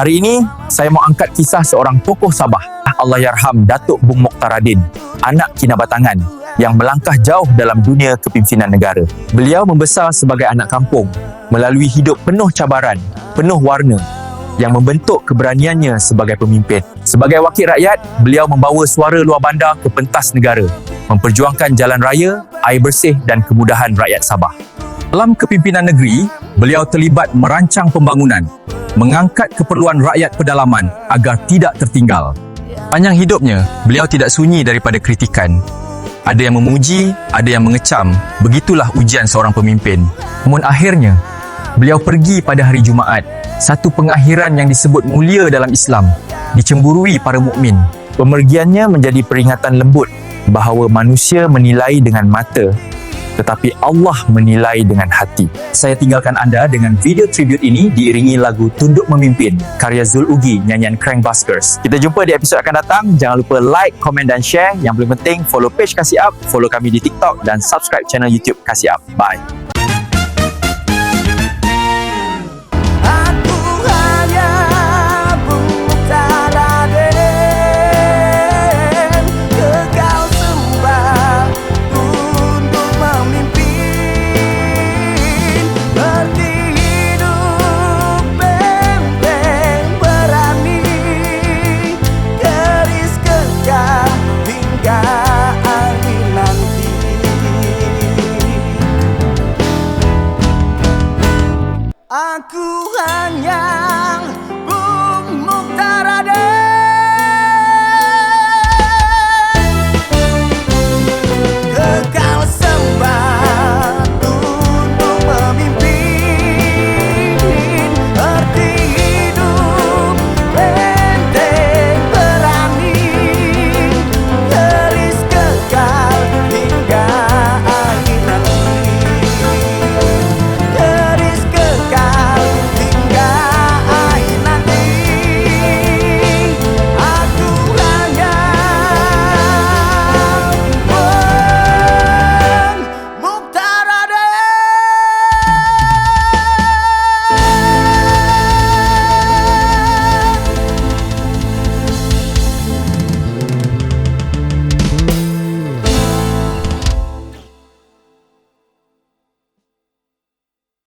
Hari ini, saya mau angkat kisah seorang tokoh Sabah. Allahyarham Datuk Bung Mokhtaradin, anak kinabatangan yang melangkah jauh dalam dunia kepimpinan negara. Beliau membesar sebagai anak kampung melalui hidup penuh cabaran, penuh warna yang membentuk keberaniannya sebagai pemimpin. Sebagai wakil rakyat, beliau membawa suara luar bandar ke pentas negara, memperjuangkan jalan raya, air bersih dan kemudahan rakyat Sabah. Dalam kepimpinan negeri, beliau terlibat merancang pembangunan, mengangkat keperluan rakyat pedalaman agar tidak tertinggal. Panjang hidupnya, beliau tidak sunyi daripada kritikan. Ada yang memuji, ada yang mengecam. Begitulah ujian seorang pemimpin. Namun akhirnya, beliau pergi pada hari Jumaat, satu pengakhiran yang disebut mulia dalam Islam, dicemburui para mukmin. Pemergiannya menjadi peringatan lembut bahawa manusia menilai dengan mata tetapi Allah menilai dengan hati. Saya tinggalkan anda dengan video tribute ini diiringi lagu Tunduk Memimpin karya Zul Ugi nyanyian Crank Buskers. Kita jumpa di episod akan datang. Jangan lupa like, komen dan share. Yang paling penting follow page Kasih Up, follow kami di TikTok dan subscribe channel YouTube Kasih Up. Bye. Aku hanya